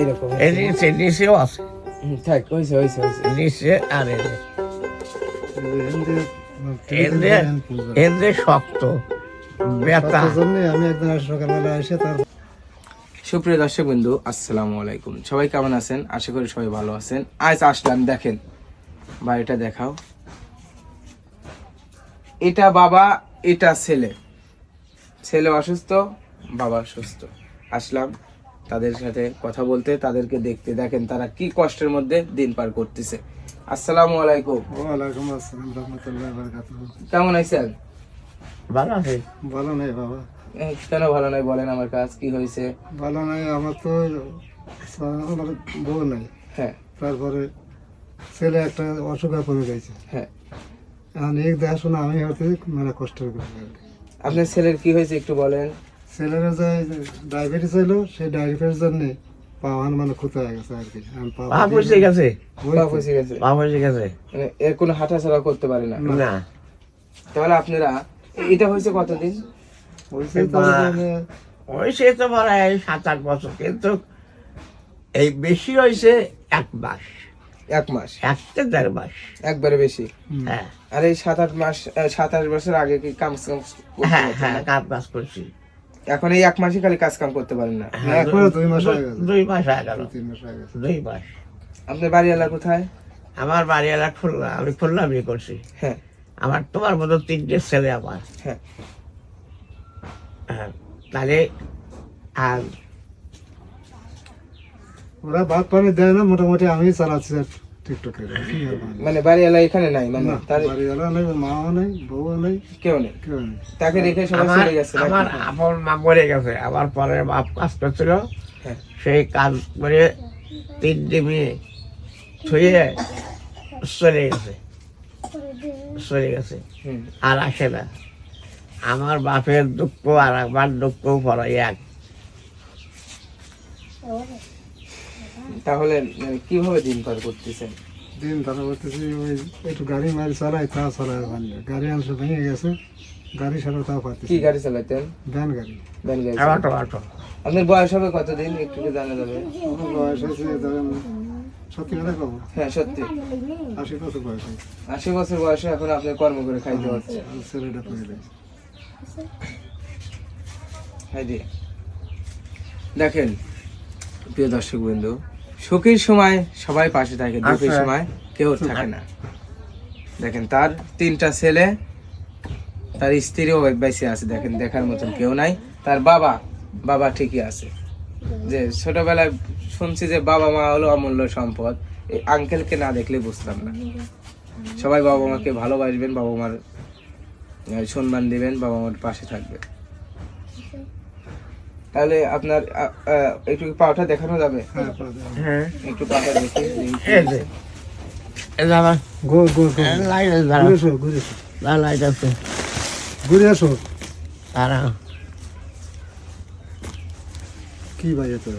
এইরকম। এই নিচে নিচেও আছে। থাক হয়েছে হয়েছে হয়েছে। নিচে আর এনে এনে এনে শক্ত ব্যথা। আমি একদিন সকালবেলা এসে তার সুপ্রিয় দর্শক বিন্দু আসসালামু আলাইকুম। সবাই কেমন আছেন? আশা করি সবাই ভালো আছেন। আজ আসলাম দেখেন বাড়িটা দেখাও। এটা বাবা এটা ছেলে। ছেলে অসুস্থ বাবা সুস্থ আসলাম। তাদের সাথে কথা বলতে তাদেরকে দেখতে দেখেন তারা কি কষ্টের মধ্যে দিন পার করতেছে। আসসালামু আলাইকুম। ওয়ালাইকুম আসসালাম রহমতুল্লাহ বরকাত কেমন আছেন? ভালো আছে। ভালো নাই বাবা। কেন ভালো নয় বলেন আমার কাজ কি হয়েছে? ভালো নাই আমার তো আমার বউ নাই। হ্যাঁ। তারপরে ছেলে একটা অসুখ পড়ে গেছে। হ্যাঁ। এখন এক দেখাশোনা আমি হতে মানে কষ্টের করে আপনার ছেলের কি হয়েছে একটু বলেন। ছেলেরা যে ডায়াবেটিস হইল সেই ডায়াবেটিস জন্য পাওয়ান মানে ক্ষতি হয়ে গেছে আর কি। পা পয়সে গেছে? পা গেছে। পা পয়সে গেছে? মানে এর কোনো হাঁটাচলা করতে পারে না। না। তাহলে আপনারা এটা হয়েছে কতদিন? হয়েছে তো যে তো বলা হয় সাত আট বছর কিন্তু এই বেশি হয়েছে এক মাস। এক মাস? একটা দেড় মাস। একবারে বেশি? হ্যাঁ। আর এই সাত আট মাস সাত আট বছর আগে কি কাম কাম করতে হ্যাঁ হ্যাঁ না? কাজ বাজ করছি। এখন এই এক মাসে খালি কাজ কাম করতে পারেন না। হ্যাঁ, একবারে দুই মাস হয়ে গেছে দুই মাস হয়ে গেল। তিন মাস হয়ে গেছে। দুই মাস। আপনার বাড়িওয়ালা কোথায়? আমার বাড়ি এলাকা খুলনা আমি খুলনা বিয়ে করছি। হ্যাঁ। আমার তোমার মতো তিনটে ছেলে আমার। হ্যাঁ। হ্যাঁ, তাহলে আর ওরা ভাত পানি দেয় না মোটামুটি আমি চালাচ্ছি আর বানাবো? মানে বাড়িওয়ালা এখানে নাই মানে তার বাড়িওয়ালা নেই মাও নেই নেই কেউ নেই। কেউ নেই। তাকে রেখে সবাই আমার চলে গেছে আমার আপন মা মরে গেছে আমার পরে বাপ কাজ করছিল হ্যাঁ। সেই কাজ করে তিনটে মেয়ে ছুঁয়ে চলে গেছে। চলে গেছে। আর আসে না। আমার বাপের দুঃখ আর আমার দুঃখ পড়ে এক। তাহলে মানে কীভাবে দিন পার করতেছেন? দিন ধরা করতেছি ওই একটু গাড়ি মারি চালাই তা চালাই পারলে গাড়ি আনছে ভেঙে গেছে গাড়ি ছাড়া তাও কি পারতেছি গাড়ি চালাতেন ভ্যান গাড়ি। ভ্যান গাড়ি অটো অটো আপনার বয়স হবে কতদিন? একটু কি জানা যাবে? আমার বয়স হয়েছে ধরেন সত্যি কথা কব হ্যাঁ সত্যি আশি বছর বয়স আশি বছর বয়সে এখন আপনি কর্ম করে খাইতে হচ্ছে ছেলেটা হাই দিয়ে দেখেন প্রিয় দর্শক বন্ধু সুখের সময় সবাই পাশে থাকে দুঃখের আচ্ছা। সময় কেউ থাকে না। দেখেন তার তিনটা ছেলে তার স্ত্রীও বেঁচে আছে দেখেন দেখার মতন কেউ নাই। তার বাবা বাবা ঠিকই আছে। যে ছোটবেলায় শুনছি যে বাবা মা হলো অমূল্য সম্পদ এই আঙ্কেলকে না দেখলে বুঝতাম না। সবাই বাবা মাকে ভালোবাসবেন বাবা মার সম্মান দিবেন বাবা মার পাশে থাকবে তাহলে আপনার একটু পাওটা দেখানো যাবে? হ্যাঁ। হ্যাঁ। একটু পাটা দেখি ঘুরে তারা কি বাজে তোর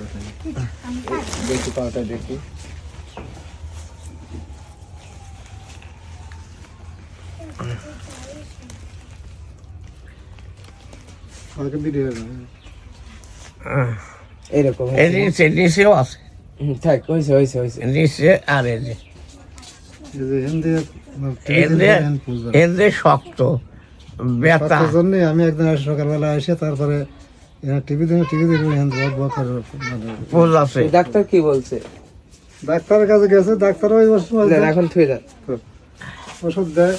দেখি পাওটা দেখি। আমাকে এইরকম এই নিচে নিচেও আছে। থাক হয়েছে হয়েছে হয়েছে নিচে আর এই এদের এদের শক্ত ব্যথা। জন্য আমি একদিন সকালবেলা এসে তারপরে টিভি দেখে টিভি করে মানে ফুল আছে। ডাক্তার কি বলছে? ডাক্তারের কাছে গেছে ডাক্তার ওই ওষুধ দেন, এখন থুয়ে দেন। ওষুধ দেয়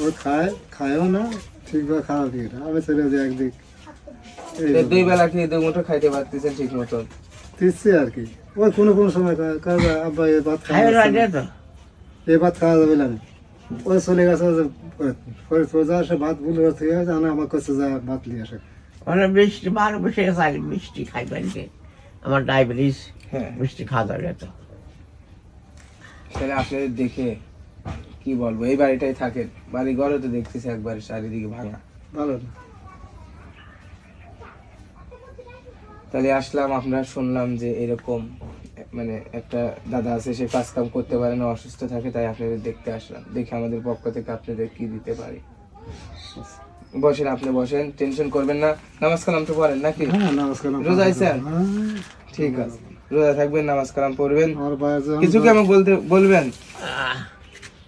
ও খায় খায়ও না ঠিকভাবে খাওয়া দিয়ে না আমি ছেড়ে দিই একদিক। দুই বেলা খেয়ে দুই মুঠো খাইতে পারতেছেন ঠিক মতন। দিচ্ছি আর কি। ওই কোনো কোনো সময় আব্বা এই ভাত খাওয়া এই ভাত খাওয়া যাবে না। ওই চলে গেছে যে ফরিদপুর যা সে ভাত ভুলে আমি আমার কাছে যা ভাত নিয়ে আসে। মানে মিষ্টি বসে গেছে আগে মিষ্টি খাই বাড়িতে আমার ডায়াবেটিস হ্যাঁ। মিষ্টি খাওয়া যাবে তো। তাহলে আপনাদের দেখে কি বলব এই বাড়িটাই থাকেন বাড়ি ঘরে তো দেখতেছি একবার চারিদিকে ভাঙা। ভালো না। তাহলে আসলাম আপনারা শুনলাম যে এরকম মানে একটা দাদা আছে সে কাজ কাম করতে পারে না অসুস্থ থাকে তাই আপনাদের দেখতে আসলাম। দেখে আমাদের পক্ষ থেকে আপনাদের কি দিতে পারি। বসেন আপনি বসেন টেনশন করবেন না। নামাজ কালাম তো পড়েন নাকি? হ্যাঁ রোজা আইছেন? হ্যাঁ, ঠিক আছে। রোজা থাকবেন নামাজ কালাম পড়বেন। কিছু কি আমাকে বলতে বলবেন?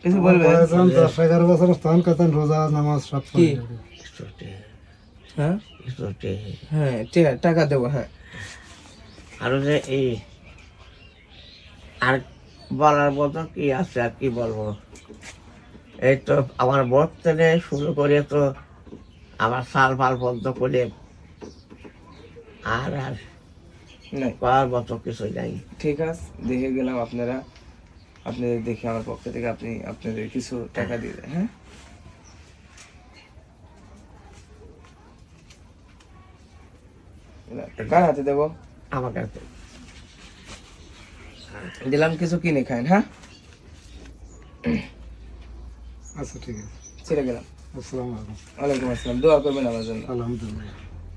কিছু বলবেন? দশ এগারো বছর তখন কতন রোজা নামাজ সব কি? হ্যাঁ। হ্যাঁ ঠিক আছে টাকা দেবো হ্যাঁ। আর যে এই আর বলার মতো কি আছে আর কি বলব? এই তো আমার বোধ থেকে শুরু করে তো আমার সাল ফাল বন্ধ করে আর আর করার মতো কিছু নাই। ঠিক আছে দেখে গেলাম আপনারা। আপনাদের দেখে আমার পক্ষ থেকে আপনি আপনাদের কিছু টাকা দিয়ে দেন হ্যাঁ? কার হাতে দেবো। আমার হাতে দিলাম কিছু কিনে খান হ্যাঁ? আচ্ছা ঠিক আছে। ছেড়ে গেলাম। আসসালামু আলাইকুম। ওয়ালাইকুম আসসালাম দোয়া করবেন আমার জন্য। আলহামদুলিল্লাহ।